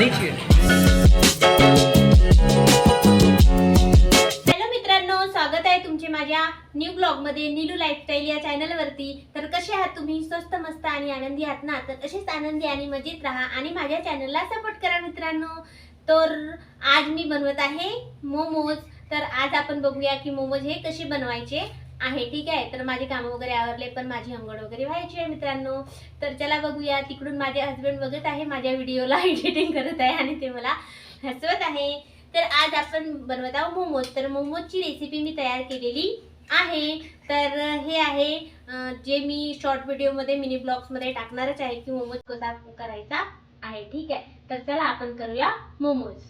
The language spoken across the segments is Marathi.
नहीं हॅलो मित्रांनो स्वागत आहे तुमचे माझ्या न्यू ब्लॉगमध्ये नीलू लाईफस्टाईल या चॅनलवरती तर कसे आहात तुम्ही? स्वस्त मस्त आणि आनंदी आहात ना? तर तसेच आनंदी आणि मजेत राहा आणि माझ्या चॅनलला सपोर्ट करा मित्रांनो. तर आज मी बनवत आहे मोमोज. तर आज आपण बघूया की मोमोज हे कसे बनवायचे आहे ठीक आहे. तर माझे कामं वगैरे आवरले पण माझी अंघोळ वगैरे व्हायची आहे मित्रांनो. तर चला बघूया तिकडून माझे हस्बंड बघत आहे माझ्या व्हिडिओला एडिटिंग करत आहे आणि ते मला हसवत आहे. तर आज आपण बनवत आहोत मोमोज. तर मोमोजची रेसिपी मी तयार केलेली आहे. तर हे आहे जे मी शॉर्ट व्हिडिओमध्ये मिनी ब्लॉग्समध्ये टाकणारच आहे की मोमोज कसा करायचा आहे ठीक आहे. तर चला आपण करूया मोमोज.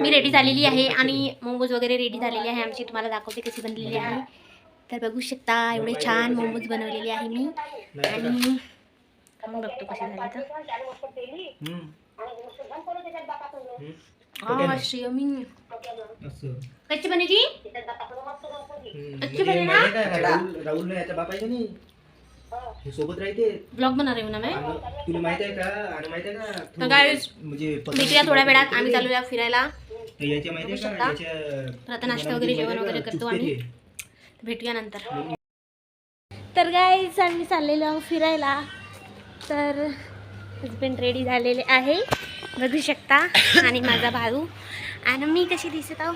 मी रेडी झालेली आहे आणि मोमोज वगैरे रेडी झालेली आहे. आमची तुम्हाला दाखवते कशी बनलेली आहे. तर बघू शकता एवढे छान मोमोज बनवलेले आहे मी. आणि बघतो कसे झाले तर. हा श्रेयमी असं. कच्ची बनायची हम्म. अच्छी म्हणजे बने ना? माहिती आहे का, राहुल राहुल याचा बाप आहे का नाही हे सोबत राहते ब्लॉग बना रही हूँ ना मैं तुला माहीत आहे का आणि माहीत आहे का तर guys, म्हणजे भेटूया थोड्या वेळात आम्ही चालूया फिरायला याच्या माहिती आहे का याच्या आता नाश्ता वगैरे जेवण वगैरे करतो आम्ही भेटूया नंतर तर गाईज आम्ही चाललेलो फिरायला तर हजबंड रेडी झालेले आहे. बघू शकता. आणि माझा भाऊ. आणि मी कशी दिसत आहो?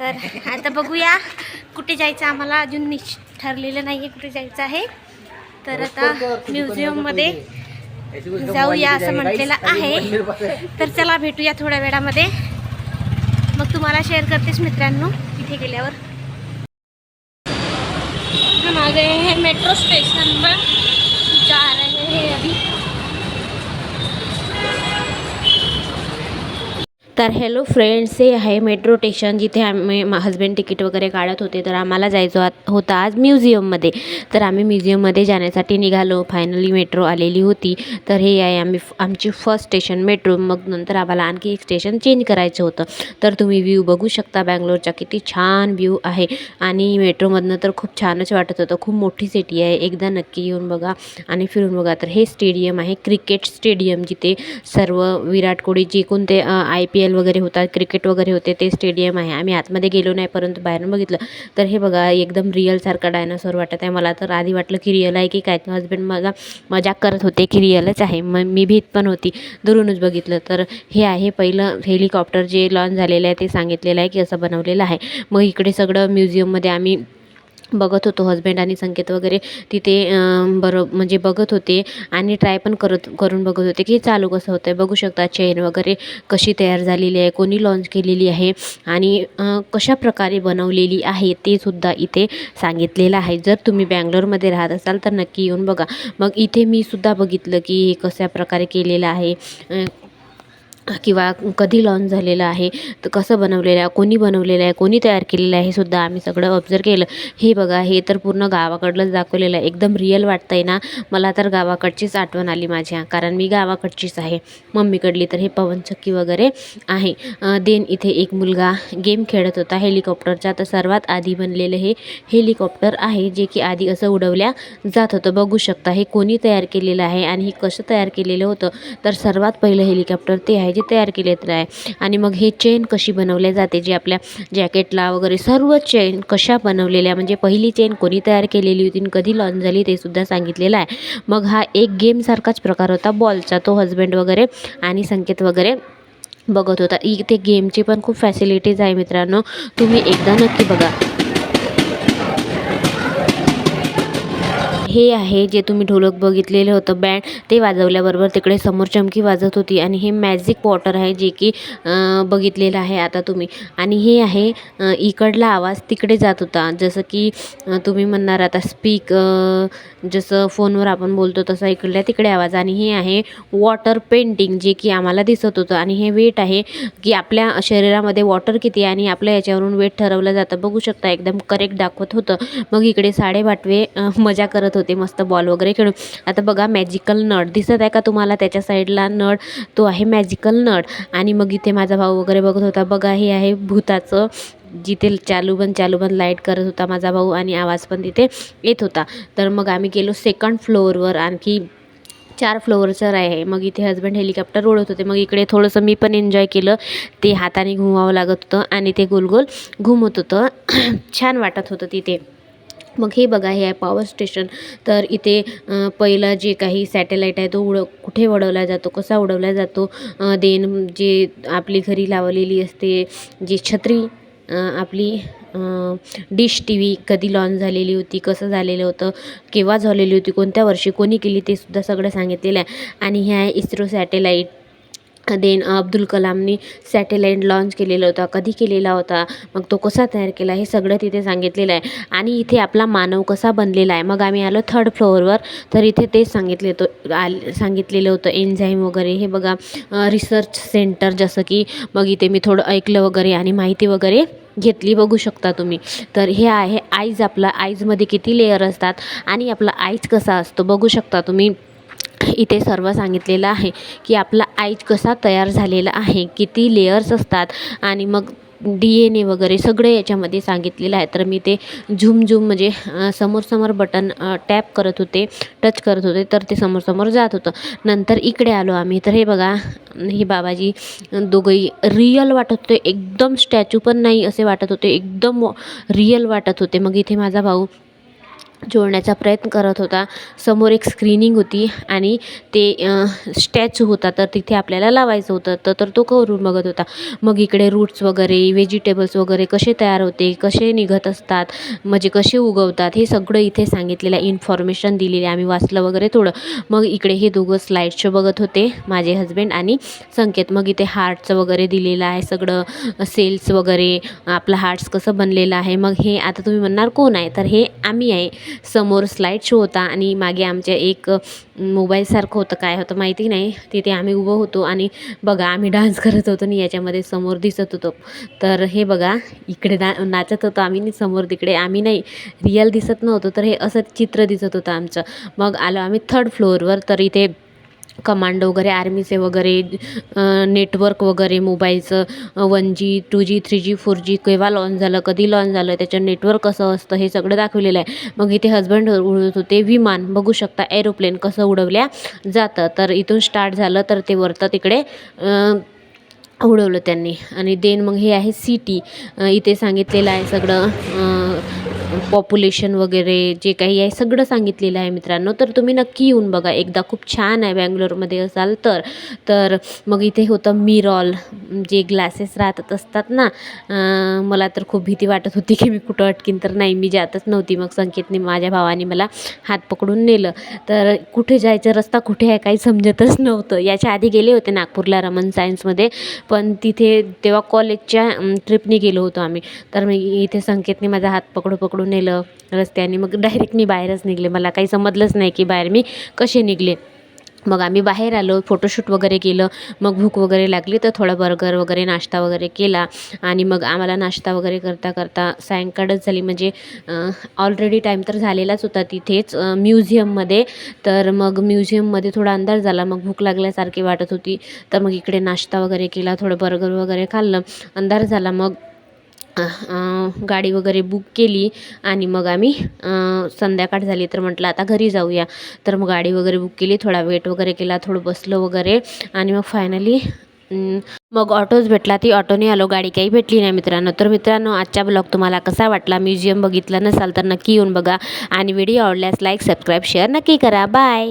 तर आता बघूया. कुठे जायचं आम्हाला? अजून निश्च ठरलेलं नाही आहे कुठे जायचं आहे. तर आता म्युझियममध्ये जाऊया असं म्हटलेलं आहे. तर चला भेटूया थोड्या वेळामध्ये. मग तुम्हाला शेअर करतेस मित्रांनो तिथे गेल्यावर. गए हैं मेट्रो स्टेशन में जा रहे हैं अभी. तर हॅलो फ्रेंड्स हे आहे मेट्रो स्टेशन जिथे आम्ही हजबंड तिकीट वगैरे काढत होते. तर आम्हाला जायचं आत- होतं आज म्युझियममध्ये तर आम्ही म्युझियममध्ये जाण्यासाठी निघालो. फायनली मेट्रो आलेली होती. तर हे आहे आम्ही आमची फर्स्ट स्टेशन मेट्रो मग नंतर आम्हाला आणखी एक स्टेशन चेंज करायचं होतं. तर तुम्ही व्ह्यू बघू शकता बँगलोरचा किती छान व्ह्यू आहे. आणि मेट्रोमधनं तर खूप छानच वाटत होतं. खूप मोठी सिटी आहे. एकदा नक्की येऊन बघा आणि फिरून बघा. तर हे स्टेडियम आहे. क्रिकेट स्टेडियम जिथे सर्व विराट कोहली जे कोणते आय पी एल वगैरे होतात क्रिकेट वगैरे होते ते स्टेडियम आहे. आम्ही आतमध्ये गेलो नाही परंतु बाहेरून बघितलं. तर हे बघा एकदम रिअलसारखा डायनासोर वाटत आहे. मला तर आधी वाटलं की रिअल आहे की काय? हजबंड मला मजाक करत होते की रिअलच आहे. मग मी भीत पण होती. दुरूनच बघितलं. तर हे आहे पहिलं हेलिकॉप्टर जे लॉन्च झालेलं आहे ते सांगितलेलं आहे की असं बनवलेलं आहे. मग इकडे सगळं म्युझियममध्ये आम्ही बघत होतो हजबंड आणि संकेत वगैरे तिथे बरो म्हणजे बघत होते आणि ट्राय पण करत करून बघत होते की चालू कसं होतं आहे बघू शकता चेन वगैरे कशी तयार झालेली आहे कोणी लॉन्च केलेली आहे आणि कशा प्रकारे बनवलेली आहे ते सुद्धा इथे सांगितलेलं आहे. जर तुम्ही बँगलोरमध्ये राहत असाल तर नक्की येऊन बघा. मग इथे मी सुद्धा बघितलं की हे कशा प्रकारे केलेलं आहे किंवा कधी लॉन्च झालेलं आहे तर कसं बनवलेलं आहे कोणी बनवलेलं आहे कोणी तयार केलेलं आहे हे सुद्धा आम्ही सगळं ऑब्झर्व केलं. हे बघा हे तर पूर्ण गावाकडलंच दाखवलेलं आहे. एकदम रिअल वाटतं आहे ना? मला तर गावाकडचीच आठवण आली माझ्या कारण मी गावाकडचीच आहे. मम्मीकडली तर हे पवनचक्की वगैरे आहे. देन इथे एक मुलगा गेम खेळत होता हेलिकॉप्टरचा तर सर्वात आधी बनलेलं हे हेलिकॉप्टर आहे जे की आधी असं उडवल्या जात होतं. बघू शकता हे कोणी तयार केलेलं आहे आणि हे कसं तयार केलेलं होतं. तर सर्वात पहिलं हेलिकॉप्टर ते आहे जे तयार केलेलं आहे आणि मग हे चेन कशी बनवल्या जाते? जे आपल्या जॅकेटला वगैरे सर्व चेन कशा बनवलेल्या म्हणजे पहिली चेन कोणी तयार केलेली होती आणि कधी लॉन्च झाली ते सुद्धा सांगितलेलं आहे. मग हा एक गेमसारखाच प्रकार होता बॉलचा तो हजबंड वगैरे आणि संकेत वगैरे बघत होता. इथे गेमची पण खूप फॅसिलिटीज आहे मित्रांनो. तुम्ही एकदा नक्की बघा. हे आहे जे तुम्ही ढोलक बघितलेलं होतं बँड ते वाजवल्याबरोबर तिकडे समोर चमकी वाजत होती आणि हे मॅजिक वॉटर आहे जे की बघितलेलं आहे आता तुम्ही. आणि हे आहे इकडला आवाज तिकडे जात होता. जसं की तुम्ही म्हणणार आता स्पीक जसं फोनवर आपण बोलतो तसा इकडल्या तिकडे आवाज. आणि हे आहे वॉटर पेंटिंग जे की आम्हाला दिसत होतं. आणि हे वेट आहे की आपल्या शरीरामध्ये वॉटर किती आहे आणि आपल्या याच्यावरून वेट ठरवलं जातं. बघू शकता एकदम करेक्ट दाखवत होतं. मग इकडे साडेबाटवे मजा करत होते. मस्त बॉल वगैरे खेळून. आता बघा मॅजिकल नट दिसत आहे का तुम्हाला? त्याच्या साईडला नट तो आहे मॅजिकल नट आणि मग इथे माझा भाऊ वगैरे बघत होता. बघा हे आहे भूताचं जिथे चालू बंद चालू बंद लाइट करत होता माझा भाऊ आणि आवाज पण तिथे येत होता. तर मग आम्ही गेलो सेकंड फ्लोअरवर आणखी चार फ्लोअरचं आहे. मग इथे हजबंड हेलिकॉप्टर उडत होते. मग इकडे थोडंसं मी पण एन्जॉय केलं. ते हाताने घुमावं लागत होतं आणि ते गोल गोल घुमत होतं. छान वाटत होतं तिथे. मग हे बघा हे आहे पॉवर स्टेशन तर इथे पहिला जे काही सॅटेलाईट आहे तो उड कुठे उडवला जातो कसा उडवला जातो देन जे आपली घरी लावलेली असते जी छत्री आपली डिश टी व्ही कधी लॉन्च झालेली होती कसं झालेलं होतं केव्हा झालेली होती कोणत्या वर्षी कोणी केली ते सुद्धा सगळं सांगितलेलं आहे. आणि हे आहे इस्रो सॅटेलाईट देन अब्दुल कलामनी सॅटेलाईट लॉन्च केलेला होता कधी केलेला होता मग तो कसा तयार केला हे सगळं तिथे सांगितलेलं आहे. आणि इथे आपला मानव कसा बनलेला आहे मग आम्ही आलो थर्ड फ्लोअरवर तर इथे तेच सांगितले होतं आल सांगितलेलं होतं एन्झाईम वगैरे हे बघा रिसर्च सेंटर जसं की मग इथे मी थोडं ऐकलं वगैरे आणि माहिती वगैरे घेतली बघू शकता तुम्ही. तर हे आहे आईज आपला आईजमध्ये किती लेअर असतात आणि आपला आईज कसा असतो बघू शकता तुम्ही. इथे सर्व सांगितलेलं आहे की आपला आईज कसा तयार झालेला आहे किती लेयर्स असतात आणि मग डी एन ए वगैरे सगळं याच्यामध्ये सांगितलेलं आहे. तर मी ते झूम झूम म्हणजे समोरसमोर बटन टॅप करत होते टच करत होते तर ते समोरसमोर जात होतं. नंतर इकडे आलो आम्ही. तर हे बघा हे बाबाजी दोघंही रियल वाटत होते. एकदम स्टॅच्यू पण नाही असे वाटत होते. एकदम रियल वाटत होते. मग इथे माझा भाऊ जोडण्याचा प्रयत्न करत होता. समोर एक स्क्रीनिंग होती आणि ते स्टॅच्यू होता. तर तिथे आपल्याला लावायचं होतं. तर तर तो करून बघत होता. मग इकडे रूट्स वगैरे व्हेजिटेबल्स वगैरे कसे तयार होते कसे निघत असतात म्हणजे कसे उगवतात हे सगळं इथे सांगितलेलं इन्फॉर्मेशन दिलेली आहे आम्ही वाचलं वगैरे थोडं. मग इकडे हे दोघं स्लाईड शो बघत होते माझे हस्बंड आणि संकेत. मग इथे हार्टचं वगैरे दिलेलं आहे सगळं सेल्स वगैरे आपलं हार्ट्स कसं बनलेलं आहे. मग हे आता तुम्ही म्हणणार कोण आहे? तर हे आम्ही आहे. समोर स्लाईड शो होता आणि मागे आमच्या एक मोबाईलसारखं होतं काय होतं माहिती नाही. तिथे आम्ही उभं होतो आणि बघा आम्ही डान्स करत होतो आणि याच्यामध्ये समोर दिसत होतो. तर हे बघा इकडे ना नाचत होतो आम्ही आणि समोर तिकडे आम्ही नाही. रिअल दिसत नव्हतो तर हे असं चित्र दिसत होतं आमचं. मग आलो आम्ही थर्ड फ्लोअरवर तर इथे कमांड वगैरे आर्मीचे वगैरे नेटवर्क वगैरे मोबाईलचं one G two G three G four G केव्हा लॉन्च झालं कधी लॉन्च झालं त्याचं नेटवर्क कसं असतं हे सगळं दाखवलेलं आहे. मग इथे हजबंड उडवत होते विमान. बघू शकता एरोप्लेन कसं उडवल्या जातं. तर इथून स्टार्ट झालं तर ते वरतं तिकडे उडवलं त्यांनी. आणि देन मग हे आहे सिटी इथे सांगितलेलं आहे सगळं पॉप्युलेशन वगैरे जे काही आहे सगळं सांगितलेलं आहे मित्रांनो. तर तुम्ही नक्की येऊन बघा. एकदा खूप छान आहे बँगलोरमध्ये असाल तर. तर मग इथे होतं मिरॉल जे ग्लासेस राहतात असतात ना मला तर खूप भीती वाटत होती की मी कुठं अटकीन. तर नाही मी जातच नव्हती. मग संकेतने माझ्या भावाने मला हात पकडून नेलं. तर कुठे जायचं रस्ता कुठे आहे काही समजतच नव्हतं. याच्या आधी गेले होते नागपूरला रमन सायन्समध्ये पण तिथे तेव्हा कॉलेजच्या ट्रिपने गेलो होतो आम्ही. तर मग इथे संकेतने माझा हात पकडू पकडून नेलं रस्त्याने. मग डायरेक्ट मी बाहेरच निघले. मला काही समजलंच नाही की बाहेर मी कसे निघले. मग आम्ही बाहेर आलो फोटोशूट वगैरे केलं. मग भूक वगैरे लागली तर थोडं बर्गर वगैरे नाश्ता वगैरे केला. आणि मग आम्हाला नाश्ता वगैरे करता करता सायंकाळच झाली. म्हणजे ऑलरेडी टाईम तर झालेलाच होता तिथेच म्युझियममध्ये तर मग म्युझियममध्ये थोडा अंधार झाला. मग भूक लागल्यासारखी वाटत होती. तर मग इकडे नाश्ता वगैरे केला थोडं बर्गर वगैरे खाल्लं. अंधार झाला. मग गाडी वगैरे बुक केली आणि मग आम्ही संध्याकाळ झाली तर म्हटलं आता घरी जाऊया. तर मग गाडी वगैरे बुक केली थोडा वेट वगैरे केला थोडं बसलो वगैरे आणि मग फायनली मग ऑटोच भेटला. ती ऑटोने आलो गाडी काही भेटली नाही मित्रांनो. तर मित्रांनो आजचा ब्लॉग तुम्हाला कसा वाटला? म्युझियम बघितलं नसाल तर नक्की येऊन बघा. आणि व्हिडिओ आवडल्यास लाईक सबस्क्राईब शेअर नक्की करा. बाय